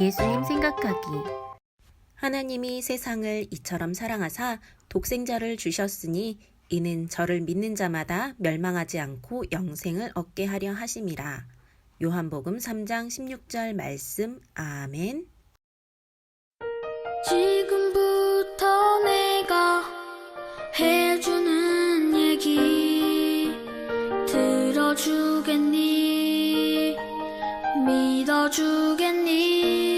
예수님 생각하기. 하나님이 세상을 이처럼 사랑하사 독생자를 주셨으니 이는 저를 믿는 자마다 멸망하지 않고 영생을 얻게 하려 하심이라. 요한복음 3장 16절 말씀. 아멘. 지구. 留给你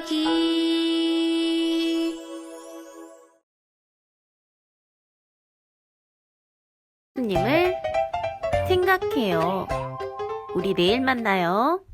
이야기 님을 생각해요. 우리 내일 만나요.